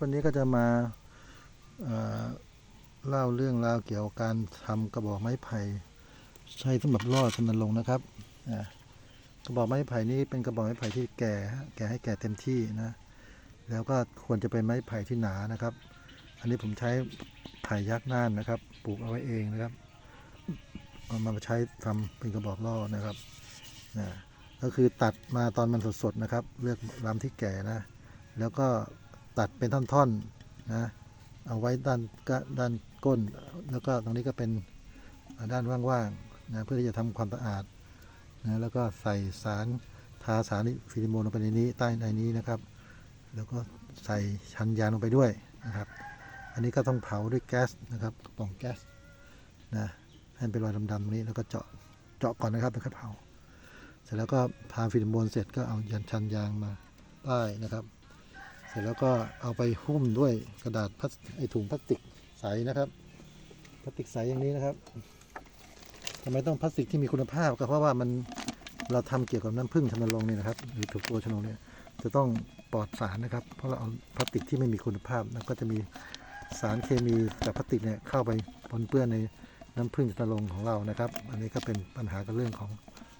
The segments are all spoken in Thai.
วันนี้ก็จะมาเเล่าเรื่องราวเกี่ยวกับการทำกระบอกไม้ไผ่ใช้สำหรับล่อชนลงนะครับกระบอกไม้ไผ่นี้เป็นกระบอกไม้ไผ่ที่แก่แก่ให้แก่เต็มที่นะแล้วก็ควรจะเป็นไม้ไผ่ที่หนานะครับ อันนี้ผมใช้ไผ่ยักษ์น่านนะครับ ปลูกเอาไว้เองนะครับเอามาใช้ทำเป็นกระบอกล่อนะครับนะก็คือตัดมาตอนมันสดๆนะครับ เลือกลำที่แก่นะ แล้วก็ ตัดเป็นท่อนๆนะเอาไว้ด้านก็ด้านก้น แล้วก็ตรงนี้ก็เป็นด้านว่างๆนะเพื่อที่จะทำความสะอาดนะแล้วก็ใส่สารทาสารฟิลิโมนลงไปในนี้ใต้ในนี้นะครับ แล้วก็ใส่ชั้นยางลงไปด้วยนะครับ อันนี้ก็ต้องเผาด้วยแก๊สนะครับกระป๋องแก๊สนะให้เป็นรอยดำๆตรงนี้แล้วก็เจาะเจาะก่อนนะครับแล้วค่อยเผา เสร็จแล้วก็ทาฟิลิโมนเสร็จก็เอายันชันยางมาป้ายนะครับ ร็จแล้วก็เอาไปหุ้มด้วยกระดาษพลาสไอถุงพลาสติกใสนะครับพลาสติกใสอย่างนี้นะครับทำไมต้องพลาสติกที่มีคุณภาพก็เพราะว่ามันเราทำเกี่ยวกับน้ำผึ้งชนลงเนี่ยนะครับหรือถูกตัวชนลงเนี่ยจะต้องปลอดสารนะครับ เพราะเราเอาพลาสติกที่ไม่มีคุณภาพแล้วก็จะมีสารเคมีจากพลาสติกเนี่ยเข้าไปปนเปื้อนในน้ำผึ้งชนลงของเรานะครับ อันนี้ก็เป็นปัญหากับเรื่องของ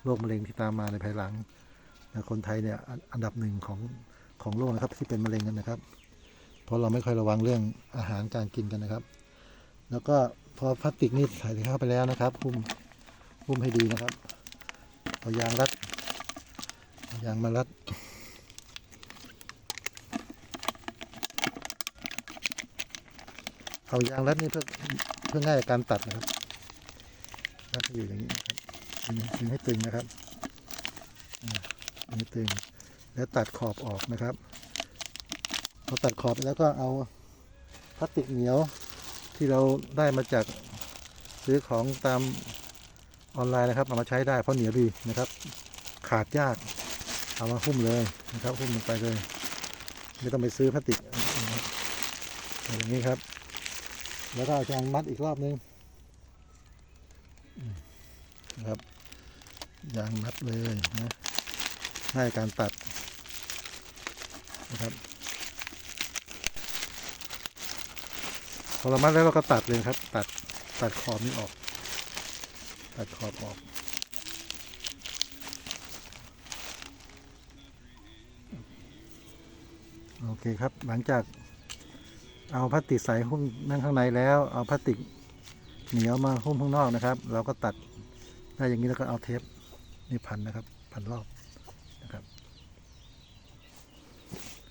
โรคมะเร็งที่ตามมาในภายหลังคนไทยเนี่ยอันดับหนึ่งของ ของโลกนะครับที่เป็นมะเร็งกันนะครับ เพราะเราไม่ค่อยระวังเรื่องอาหารการกินกันนะครับ แล้วก็พอพลาสติกนี่ใส่เข้าไปแล้วนะครับหุ้มหุ้มให้ดีนะครับเอายางรัดเอายางมารัดเอายางรัดนี่เพื่อเพื่อง่ายในการตัดนะครับรัดให้อยู่อย่างนี้นะครับดึงให้ตึงนะครับอ่าดึงให้ตึง แล้วตัดขอบออกนะครับพอตัดขอบไปแล้วก็เอาพลาสติกเหนียวที่เราได้มาจากซื้อของตามออนไลน์นะครับ เอามาใช้ได้เพราะเหนียวดีนะครับ ขาดยาก เอามาหุ้มเลยนะครับ หุ้มลงไปเลย ไม่ต้องไปซื้อพลาสติกนะครับอย่างนี้ครับ แล้วก็เอายางมัดอีกรอบนึงนะครับยางมัดเลยนะง่ายการตัด นะครับพอเรามัดแล้วเราก็ตัดเลยครับ ตัดตัดขอบนี้ออก ตัดขอบออกโอเคครับหลังจากเอาพลาสติกใส่หุ้มนั่งข้างในแล้ว เอาพลาสติกเหนียวมาหุ้มข้างนอกนะครับ เราก็ตัดได้อย่างนี้แล้วก็เอาเทปนี่พันนะครับ พันรอบ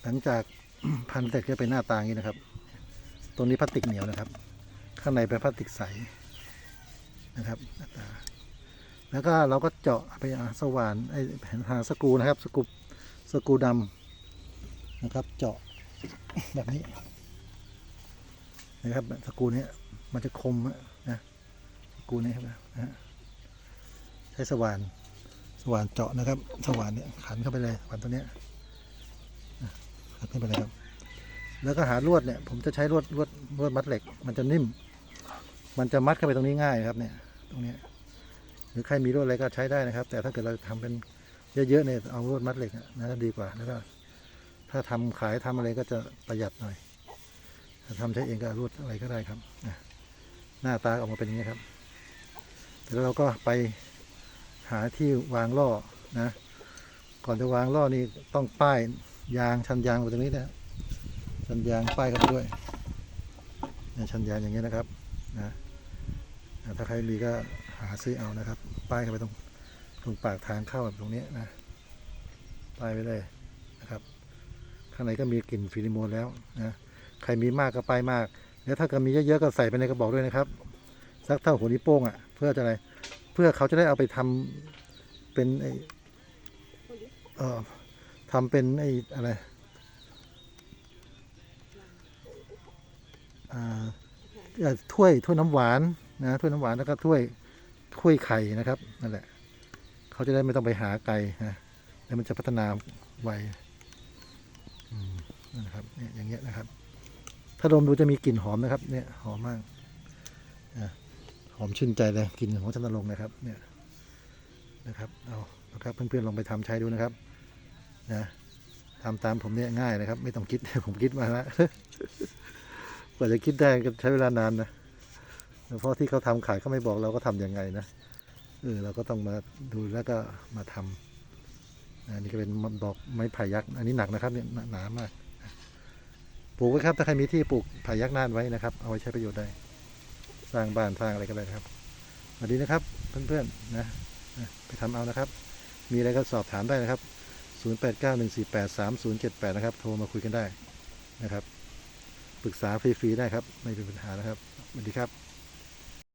หลังจากพันเสร็จก็เป็นหน้าตาอย่างนี้นะครับ ตรงนี้พลาสติกเหนียวนะครับ ข้างในเป็นพลาสติกใสนะครับหน้าตาแล้วก็เราก็เจาะไปสว่านไอ้แผ่นหาสกรูนะครับ สกรูสกรูดำนะครับ เจาะแบบนี้ นะครับสกรูนี้มันจะคมนะสกรูนี้ครับนะฮะใช้สว่านสว่านเจาะนะครับ สว่านเนี่ยขันเข้าไปเลยสว่านตัวเนี้ย ครับไม่เป็นไรครับ แล้วก็หาลวดเนี่ย ผมจะใช้ลวดลวดลวดมัดเหล็ก มันจะนิ่ม มันจะมัดเข้าไปตรงนี้ง่ายครับ เนี่ย ตรงนี้หรือใครมีลวดอะไรก็ใช้ได้นะครับ แต่ถ้าเกิดเราทำเป็นเยอะๆเนี่ยเอาลวดมัดเหล็กอะนะดีกว่าแล้วก็ถ้าทำขายทำอะไรก็จะประหยัดหน่อยถ้าทำใช้เองก็ลวดอะไรก็ได้ครับหน้าตาออกมาเป็นอย่างนี้ครับแล้วเราก็ไปหาที่วางล่อนะ ก่อนจะวางล่อนี่ต้องป้าย ยางชันยางไปตรงนี้นะชันยางป้ายเข้าไปด้วยเนี่ยชันยางอย่างเงี้ยนะครับนะถ้าใครมีก็หาซื้อเอานะครับ ป้ายเข้าไปตรงตรงปากทางเข้าแบบตรงนี้นะป้ายไปเลยนะครับ ข้างในก็มีกลิ่นฟิลิโมนแล้วนะใครมีมากก็ป้ายมาก แล้วถ้ากิดมีเยอะๆก็ใส่ไปในกระบอกด้วยนะครับสักเท่าหัวนิ้วโป้งอะเพื่อจะอะไรเพื่อเขาจะได้เอาไปทำเป็นไอเอ่อ ทำเป็นไอ้อะไรถ้วยถ้วยน้ำหวานนะถ้วยน้ำหวานแล้วก็ถ้วยถ้วยไข่นะครับนั่นแหละเขาจะได้ไม่ต้องไปหาไกลนะแล้วมันจะพัฒนาไวนะครับเนี่ยอย่างเงี้ยนะครับ ถ้าดมดูจะมีกลิ่นหอมนะครับ เนี่ยหอมมากหอมชื่นใจเลยกลิ่นของชันตลงนะครับ เนี่ยนะครับเอานะครับเพื่อนๆลองไปทำใช้ดูนะครับ นะทำตามผมเนี่ยง่ายนะครับ ไม่ต้องคิดผมคิดมาแล้วกว่าจะคิดได้ก็ใช้เวลานานนะเพราะที่เขาทำขายเขาไม่บอกเราก็ทำยังไงนะเออเราก็ต้องมาดูแล้วก็มาทำอันนี้ก็เป็นดอกไม้ไผ่ยักษ์อันนี้หนักนะครับเนี่ยหนามากปลูกไว้ครับถ้าใครมีที่ปลูกไผ่ยักษ์น่านไว้นะครับ เอาไว้ใช้ประโยชน์ได้ สร้างบ้านสร้างอะไรก็ได้ครับสวัสดีนะครับ เพื่อนๆนะนะไปทำเอานะครับ มีอะไรก็สอบถามได้นะครับ 0891483078 นะครับ โทรมาคุยกันได้นะครับ ปรึกษาฟรีๆได้ครับ ไม่เป็นปัญหานะครับสวัสดีครับ